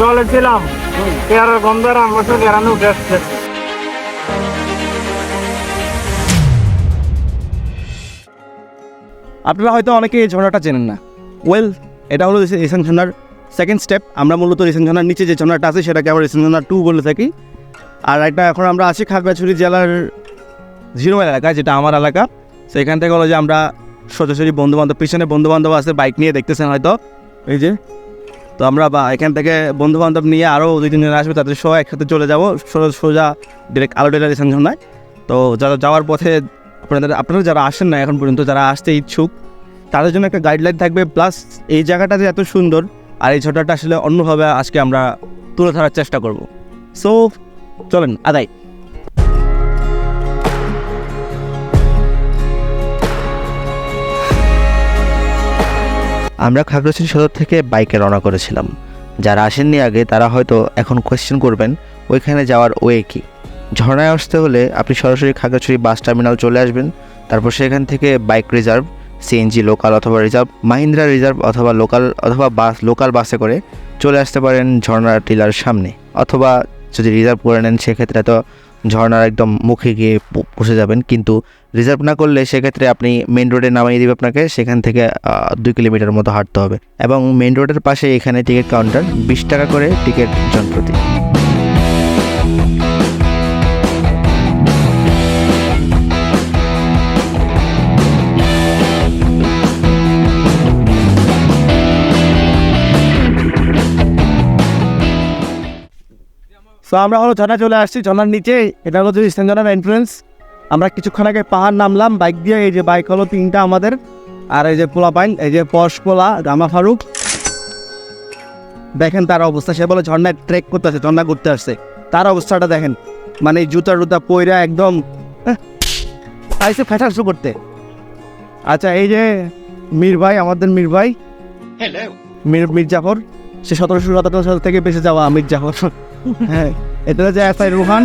জলে ছিলাম। পেয়ারার গন্ধ আর উঠে আপনারা হয়তো অনেকে এই ঝর্ণাটা চেনেন না। ওয়েল এটা হলো রিসেন্ট ঝর্ণার সেকেন্ড স্টেপ আমরা মূলত রিসেন্ট ঝর্ণার নিচে যে ঝর্ণাটা আছে, সেটাকে আমরা রিসেন্ট ঝর্ণা টু বলে থাকি। আর একটা এখন আমরা আছি খাগড়াছড়ি জেলার জিরো এলাকায়, যেটা আমার এলাকা। সেখান থেকে হলো যে আমরা সোজাসুজি বন্ধু বান্ধব পিছনে বন্ধুবান্ধব আছে বাইক নিয়ে দেখতেছেন হয়তো। এই যে তো আমরা বা এখান থেকে বন্ধু বান্ধব নিয়ে আরও দুই তিনজন আসবে, তাদের সহ একসাথে চলে যাব। সোজা সোজা ডিরেক্ট আলো ডেলা রিসেন্ট ঝর্ণায় তো যারা যাওয়ার পথে আপনাদের, আপনারা যারা আসেন না এখন পর্যন্ত, যারা আসতে ইচ্ছুক, তাদের জন্য একটা গাইডলাইন থাকবে। প্লাস এই জায়গাটা যে এত সুন্দর, আর এই ঝর্ণাটা আসলে অন্যভাবে আজকে আমরা তুলে ধরার চেষ্টা করব। সো চলেন আদাই আমরা খাগড়াছড়ি সদর থেকে বাইকে রওনা করেছিলাম। যারা আসেননি আগে, তারা হয়তো এখন কোয়েশ্চেন করবেন, ওইখানে যাওয়ার ওয়ে কি? ঝর্ণায় আসতে হলে আপনি সরাসরি খাগড়াছড়ি বাস টার্মিনাল চলে আসবেন, তারপর সেখান থেকে বাইক রিজার্ভ সিএনজি লোকাল অথবা রিজার্ভ মাহিন্দ্রা রিজার্ভ অথবা লোকাল অথবা বাস লোকাল বাসে করে চলে আসতে পারেন ঝর্ণা টিলার সামনে। অথবা যদি রিজার্ভ করে নেন, সেক্ষেত্রে তো ঝর্ণার একদম মুখে গিয়ে বসে যাবেন। কিন্তু রিজার্ভ না করলে সেক্ষেত্রে আপনি মেন রোডে নামিয়ে দিবে আপনাকে, সেখান থেকে দুই কিলোমিটার মতো হাঁটতে হবে। এবং মেন রোডের পাশে এখানে টিকিট কাউন্টার বিশ টাকা করে টিকিট জনপ্রতি। সো আমরা হলো ঝর্ণা চলে আসছি। ঝর্ণার নিচে এটা হলো যে ইস্টার্ন ঝর্ণার এন্ট্রেন্স আমরা কিছুক্ষণ আগে পাহাড় নামলাম বাইক দিয়ে। এই যে বাইক হলো তিনটা আমাদের। আর এই যে পোলা পাইন এই যে পশ পোলা রামা ফারুক। দেখেন তার অবস্থা সে বলে ঝর্ণায় ট্রেক করতে আসছে ঝর্ণা ঘুরতে আসছে। তার অবস্থাটা দেখেন। মানে জুতা টুতা পইরা একদম আইসে ফ্যাটার শু করতে। আচ্ছা এই যে মীর ভাই আমাদের মীর ভাই। মীর মির্জাফর সে সতেরোশো সতেরো সাল থেকে বেঁচে যাওয়া মির্জাফর হ্যাঁ এটা হচ্ছে S I Rohan.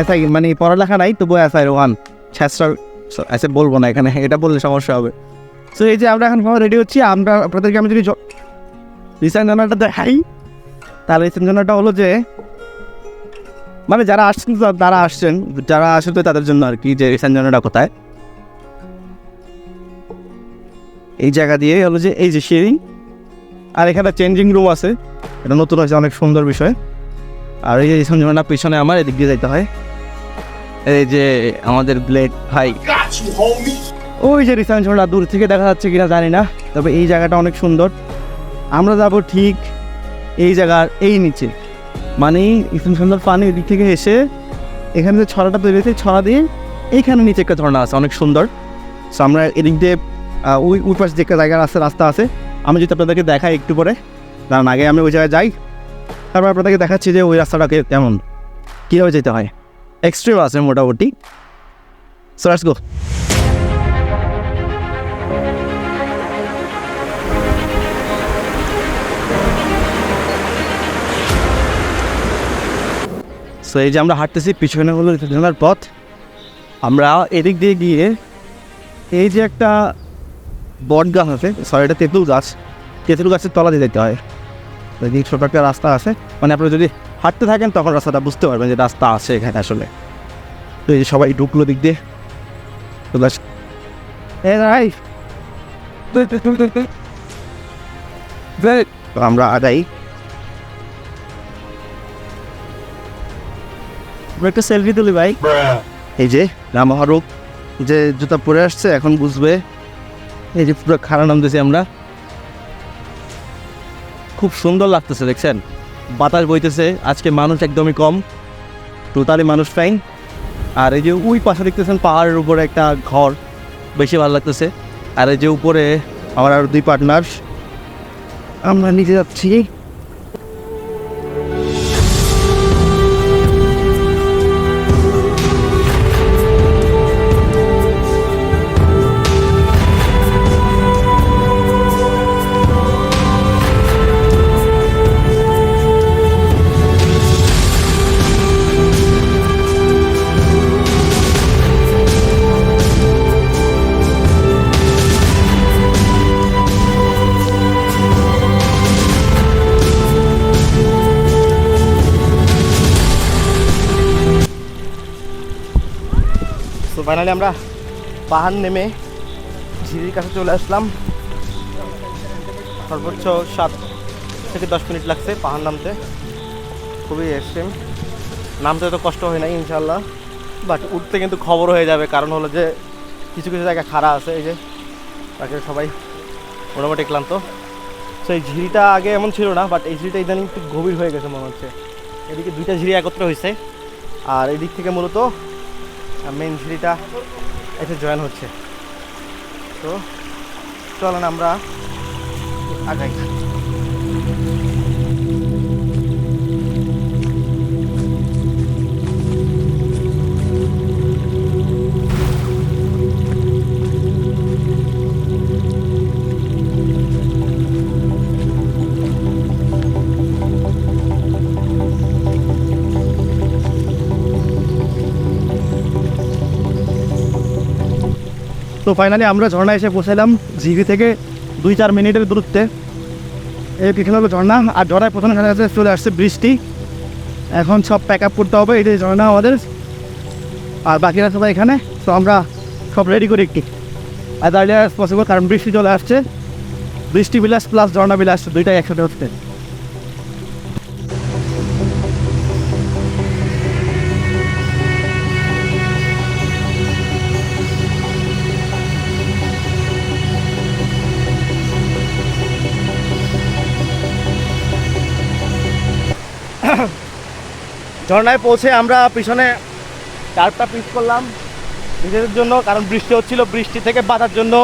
S I মানে পড়ালেখা নাই তবু এস আই রোহান। ছ্যাস্টার এসে বলব না এখানে, এটা বললে সমস্যা হবে। সো এই যে আমরা এখন রেডি হচ্ছি, আমরা আপনাদেরকে আমি যদি রিসেন্ট জানাটা দেখাই, তাহলে রিসেন্ট জানাটা হলো যে মানে যারা আসছেন তারা আসছেন, যারা আসেন তো তাদের জন্য আর কি, যে রিসেন্ট জানাটা কোথায়। এই জায়গা দিয়ে হলো যে, এই যে শেয়ারিং আর এখানে চেঞ্জিং রুম আছে। এটা নতুন হয়েছে অনেক সুন্দর বিষয়। আর এই যে সঞ্জনা পিছনে আমার এদিক দিয়ে যাইতে হয়। এই যে আমাদের ব্লেড ভাই। ওই যে রিসান ঝর্ণা দূর থেকে দেখা যাচ্ছে কিনা জানি না। তবে এই জায়গাটা অনেক সুন্দর। আমরা যাব ঠিক এই জায়গার এই নিচে। মানে ইসলাম সুন্দর পানি এদিক থেকে এসে এখানে যে ছড়াটা তৈরি হয়েছে ছড়া দিয়ে এইখানে নিচে একটা ঝর্ণা আছে অনেক সুন্দর। সো আমরা এদিক দিয়ে ওই ওই পাশে যে একটা জায়গা আছে রাস্তা আছে আমি যদি আপনাদেরকে দেখাই একটু পরে কারণ আগে আমি ওই জায়গায় যাই, তারপর আপনাদেরকে দেখাচ্ছি যে ওই রাস্তাটাকে কেমন, কীভাবে যেতে হয়। এক্সট্রিম আছে মোটামুটি। সো গো সো এই যে আমরা হাঁটতেছি, পিছনে হলো পথ। আমরা এদিক দিয়ে গিয়ে এই যে একটা বট গাছ আছে সরি এটা তেঁতুল গাছ। তেঁতুল গাছের তলা দিয়ে যেতে হয়। তো এদিকে ছোটো একটা রাস্তা আছে। মানে আপনারা যদি হাঁটতে থাকেন তখন রাস্তাটা বুঝতে পারবেন যে রাস্তা আছে এখানে আসলে। তো এই যে সবাই ঢুকলো দিক দিয়ে। তো ব্যাস। এ রাই তো আমরা আমরা একটা সেলফি তুলি ভাই। এই যে রামাহারুক যে জুতা পরে আসছে এখন বুঝবে এই যে পুরো খারাপ নামতেছি আমরা। খুব সুন্দর লাগতেছে, দেখছেন? বাতাস বইতেছে, আজকে মানুষ একদমই কম, টোটালি মানুষ ফাইন আর এই যে ওই পাশে দেখতেছেন পাহাড়ের উপরে একটা ঘর, বেশি ভালো লাগতেছে। আর এই যে উপরে আমার আর দুই পার্টনার আমরা নিচে যাচ্ছি। ফাইনালি আমরা পাহাড় নেমে ঝিরির কাছে চলে আসলাম। সর্বোচ্চ সাত থেকে দশ মিনিট লাগছে পাহাড় নামতে। খুবই এক্সট্রিম নামতে তো কষ্ট হয় নাই ইনশাল্লাহ বাট উঠতে কিন্তু খবর হয়ে যাবে, কারণ হলো যে কিছু কিছু জায়গায় খাড়া আছে, এই যে তাকে সবাই মোটামুটি ক্লান্ত। তো এই ঝিরিটা আগে এমন ছিল না বাট এই ঝিরিটা ইদানিং একটু গভীর হয়ে গেছে মনে হচ্ছে। এদিকে দুইটা ঝিরি একত্র হয়েছে আর এদিক থেকে মূলত মেন ঝিরিটা এসে জয়েন হচ্ছে। তো চলেন আমরা আগাই। তো ফাইনালি আমরা ঝর্ণা এসে পৌঁছালাম ঝিরি থেকে দুই চার মিনিটের দূরত্বে। এই পিছনে হলো ঝর্ণা? আর ঝর্ণায় প্রথমে কাছে চলে আসছে বৃষ্টি। এখন সব প্যাক আপ করতে হবে এটাই ঝর্ণা আমাদের। আর বাকিরা সবাই এখানে তো আমরা সব রেডি করি একটি। আর দাঁড়িয়ে পসিবল কারণ বৃষ্টি চলে আসছে। বৃষ্টি বিলাস প্লাস ঝর্ণা বিলাস দুইটাই একসাথে হচ্ছে। ঝর্ণায় পৌঁছে আমরা পিছনে টার্পটা পিচ করলাম নিজেদের জন্য, কারণ বৃষ্টি হচ্ছিল, বৃষ্টি থেকে বাঁচার জন্য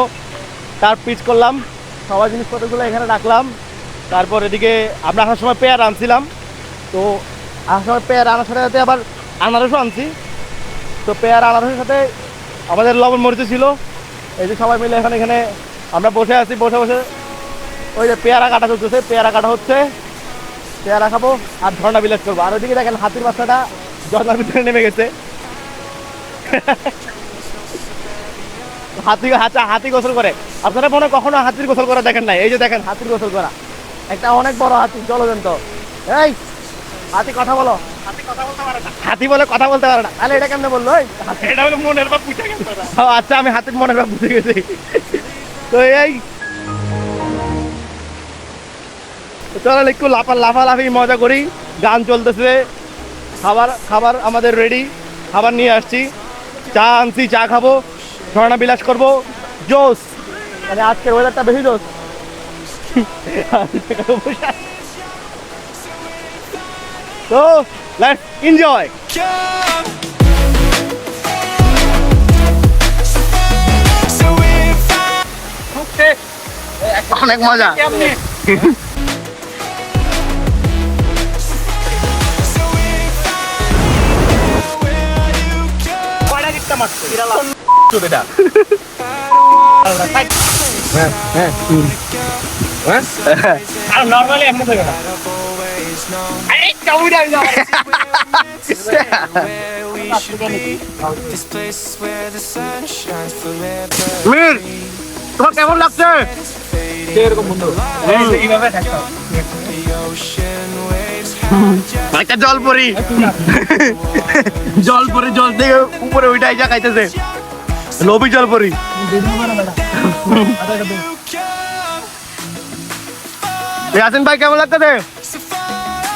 টার্প পিচ করলাম। সবার জিনিসপত্রগুলো এখানে রাখলাম। তারপর এদিকে আমরা আসার সময় পেয়ার আনছিলাম। তো আসার সময় পেয়ার আনার সাথে সাথে আবার আনারসও আনছি। তো পেয়ার আনারসের সাথে আমাদের লবণ মরিচ ছিল। এই যে সবাই মিলে এখানে এখানে আমরা বসে আছি, বসে বসে। ওই যে পেয়ারা কাটা চলতেছে, পেয়ারা কাটা হচ্ছে। পেয়ারা খাব আর ঝর্ণা বিলাস করব। আর ওইদিকে দেখেন হাতির বাচ্চাটা ঝর্ণার ভিতরে নেমে গেছে। হাতি হাতি হাতি গোসল করে। আপনারা মনে কখনো হাতির গোসল করা দেখেন নাই? এই যে দেখেন হাতির গোসল করা। একটা অনেক বড় হাতি জলজন্ত। এই হাতি কথা বলো। হাতি বলে কথা বলতে পারে না। তাহলে এটা কেমনে বলল? এটা হলো মনের বা বুঝে গেছে আচ্ছা আমি হাতির মনের ভাব বুঝে গেছি। তো এই তো চলো একটু লাফা লাফালাফি মজা করি। গান চলতেছে। খাবার খাবার আমাদের রেডি খাবার নিয়ে আসছি। চা আনছি চা খাব। ঝর্ণা বিলাস করব। জোস! মানে আজকের ওয়েদারটা বেশি জোস। তো লেটস এনজয় অনেক মজা। Forever. মির তোমার কেমন লাগছে একটা জল পরি। জল পরি জল থেকে উপরে খাইতেছে। লবি জল পরি। ইয়াসিন ভাই কেমন লাগতেছে?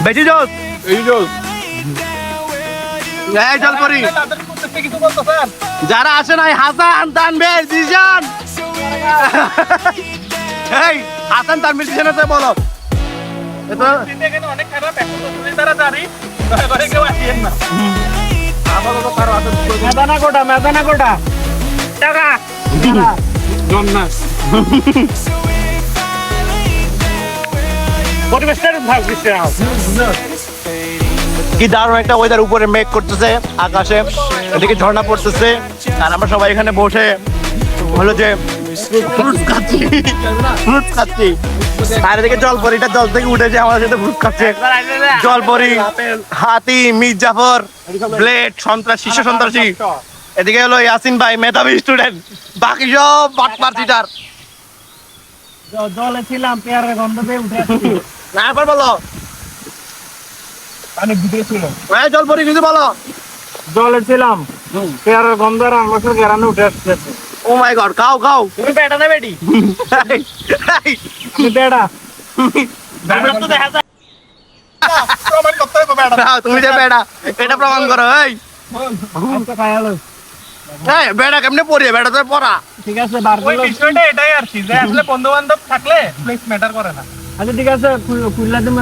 বেশি জল? এই জল। পরি। যারা আসে নাই হাসান তানভীর জিজান এই হাসান তানভীর জিজান আছে বলো। এটা এখানে অনেক খারাপ এখন তো তুমি তারা জানি। দয়া করে কেউ আসিয়েন না। আপাতত কারও হাতে মেদানা কোটা মেদানা কোটা টাকা জন্না পরিবেশটা ভাগ দিচ্ছে কি দারুণ একটা ওয়েদার উপরে মেঘ করতেছে আকাশে। এদিকে ঝর্ণা পড়তেছে। আর আমরা সবাই এখানে বসে হলো যে ফ্রুটস খাচ্ছি ফ্রুটস খাচ্ছি আর জলপরিটা জল থেকে উঠেছে আমাদের সাথে ফ্রুট খাচ্ছে জলপরি হাতি মির জাফর ব্লেড সন্ত্রাস শীর্ষ সন্ত্রাসী। এদিকে হলো ইয়াসিন ভাই মেধাবী স্টুডেন্ট বাকি সব বাটপার চিটার জলে ছিলাম পেয়ারের গন্ধ পেয়ে উঠে না এবার বলো। পানি ভিতরে ছিল। এই জলপরি কিছু বলো। জলে ছিলাম পেয়ারের গন্ধ আর গেরানো উঠে আসছে। ও মাই গড খাও খাও। তুমি বেটা না বেটি? আমি বেটা বেটা তুমি যে বেড়া এটা প্রমাণ করো এই। আচ্ছা বেড়া কেমনে পড়িয়ে বেড়া তো পড়া। ঠিক আছে বার ওই বিষয়টা এটাই আর কি যে আসলে বন্ধু বান্ধব থাকলে প্লেস ম্যাটার করে না। আচ্ছা ঠিক আছে কুল্লা দিন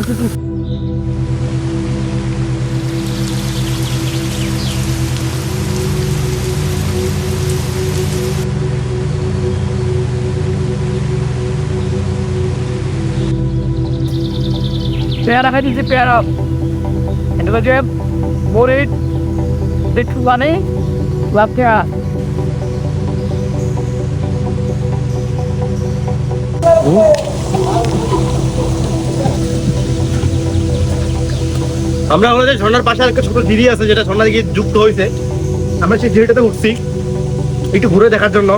পেয়ারা খাই দিচ্ছি পেয়ারা। এটা হচ্ছে মরিচ একটু মানে লাভ পেয়ারা আমরা আমাদের ঝর্ণার পাশে একটা ছোট দিদি আছে, যেটা ঝর্ণা দিকে যুক্ত হয়েছে, আমরা সেই সিঁড়িটাতে উঠছি, একটু ঘুরে দেখার জন্য,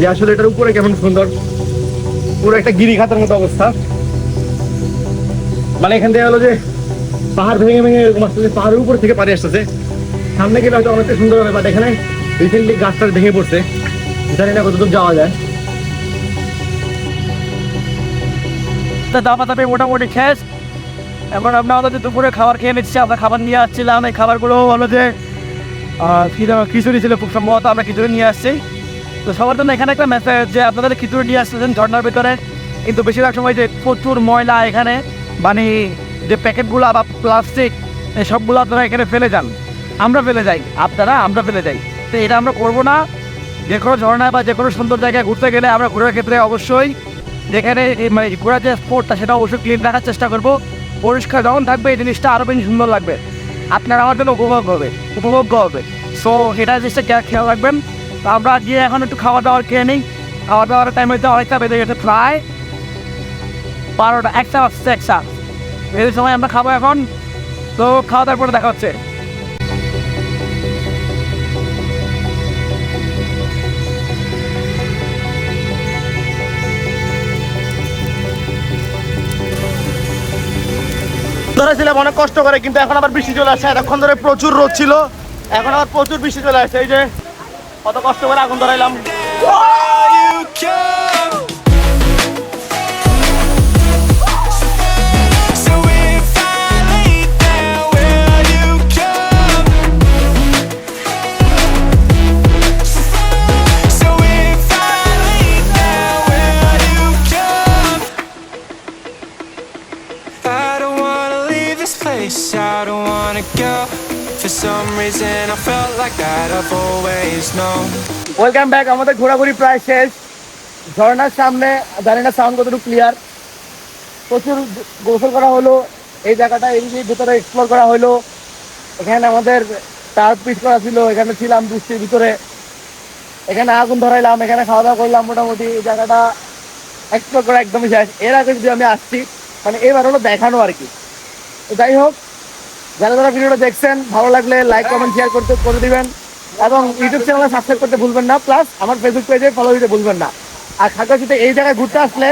যে আসলে এটার উপরে কেমন সুন্দর, পুরো একটা গিরিখাতের মতো অবস্থা। মানে এখান থেকে হলো যে পাহাড় ভেঙে ভেঙে এরকম আসতেছে পাহাড়ের উপর থেকে পানি আসতেছে। সামনে গেলে হয়তো অনেকটা সুন্দর হবে বাট এখানে রিসেন্টলি গাছটা ভেঙে পড়ছে। জানি না কতদূর যাওয়া যায়। দাবা দাবি মোটামুটি শেষ। এখন আমরা আমাদের দুপুরে খাবার খেয়ে নিচ্ছি, আমরা খাবার নিয়ে আসছিলাম। এই খাবারগুলো হলো যে খিচুড়ি ছিল, খুব সম্ভবত আমরা খিচুড়ি নিয়ে আসছি। তো সবার জন্য এখানে একটা মেসেজ যে, আপনাদের খিচুড়ি নিয়ে আসতেছেন ঝর্নার ভিতরে। কিন্তু বেশিরভাগ সময় যে প্রচুর ময়লা এখানে। মানে যে প্যাকেটগুলো বা প্লাস্টিক, এই সবগুলো আপনারা এখানে ফেলে যান। আমরা ফেলে যাই। আপনারা, আমরা ফেলে যাই। তো এটা আমরা করব না। যে কোনো ঝর্ণায় বা যে কোনো সুন্দর জায়গায় ঘুরতে গেলে আমরা ঘোরার ক্ষেত্রে অবশ্যই যেখানে মানে ঘোরার যে স্পোর্টটা সেটা অবশ্যই ক্লিন রাখার চেষ্টা করব। পরিষ্কার যখন থাকবে, এই জিনিসটা আরও বেশি সুন্দর লাগবে। আপনার আমার জন্য উপভোগ হবে, উপভোগ্য হবে। সো এটা জিনিসটা খেয়া- খেয়াল রাখবেন। তো আমরা গিয়ে এখন একটু খাওয়া দাওয়ার খেয়ে নিই। খাওয়া দাওয়ার টাইম হইতে অনেকটা বেঁধে গেছে প্রায়। বারোটা, একটা বাজছে একটা। এই সময় আমরা খাব এখন, তো খাওয়া দাওয়ার পরে দেখা হচ্ছে। ধরেছিলাম অনেক কষ্ট করে, কিন্তু এখন আবার বৃষ্টি চলে আসছে এতক্ষণ ধরে প্রচুর রোদ ছিল, এখন আবার প্রচুর বৃষ্টি চলে আসছে এই যে, কত কষ্ট করে আগুন ধরাইলাম। ওয়েলকাম ব্যাক আমাদের ঘোরাঘুরি প্রায় শেষ। ঝর্ণার সামনে, জানি না সাউন্ড কতটুকু ক্লিয়ার প্রচুর গোসল করা হলো, এই জায়গাটা এই ভিতরে এক্সপ্লোর করা হলো। এখানে আমাদের তার পিস করা ছিল, এখানে ছিলাম বৃষ্টির ভিতরে। এখানে আগুন ধরাইলাম, এখানে খাওয়া দাওয়া করলাম মোটামুটি, এই জায়গাটা এক্সপ্লোর করা একদমই শেষ। এর আগে যদি আমি আসছি মানে এবার হলো দেখানো আর কি। যাই হোক যারা যারা ভিডিওটা দেখছেন, ভালো লাগলে লাইক কমেন্ট শেয়ার করতে, করে দিবেন। এবং ইউটিউব চ্যানেলে সাবস্ক্রাইব করতে ভুলবেন না। প্লাস আমার ফেসবুক পেজে ফলো দিতে ভুলবেন না। আর খাগড়াছড়িতে এই জায়গায় ঘুরতে আসলে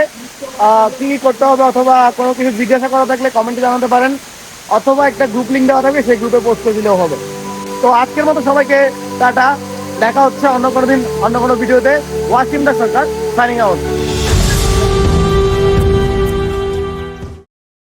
কি করতে হবে অথবা কোনো কিছু জিজ্ঞাসা করা থাকলে কমেন্টে জানাতে পারেন। অথবা একটা গ্রুপ লিঙ্ক দেওয়া থাকবে, সেই গ্রুপে পোস্ট করে দিলেও হবে। তো আজকের মতো সবাইকে টাটা। দেখা হচ্ছে অন্য কোনো দিন, অন্য কোনো ভিডিওতে ওয়াসিম দা সরকার সাইনিং আউট